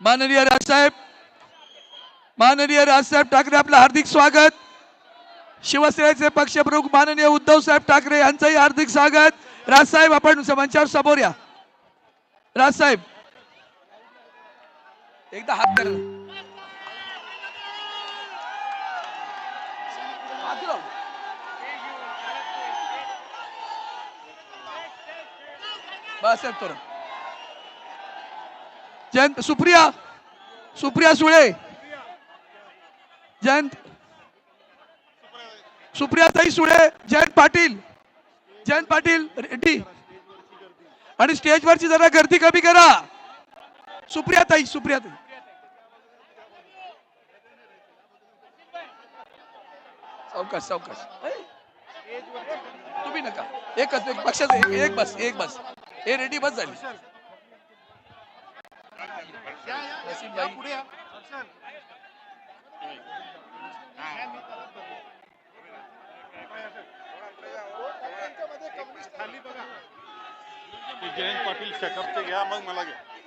माननीय राजसाहेब माननीय राजसाहेब ठाकरे आपलं हार्दिक स्वागत. शिवसेनेचे पक्षप्रमुख माननीय उद्धव साहेब ठाकरे यांचंही हार्दिक स्वागत. राजसाहेब आपण मंचावर समोर या. राजसाहेब एकदा हात करा बस एक जयंत सुप्रिया सुप्रिया सुळे. जयंत सुप्रियाताई सुळे जयंत पाटील जयंत पाटील रेड्डी. आणि स्टेजवरची जरा गर्दी कमी करा. सुप्रियाताई सुप्रियाताई. सावकाश सावकाश तुम्ही नका. एकच एक पक्षात एक बस एक बस. हे रेडी बस झाली. जयंत पाटील शेकअपचे घ्या मग मला घ्या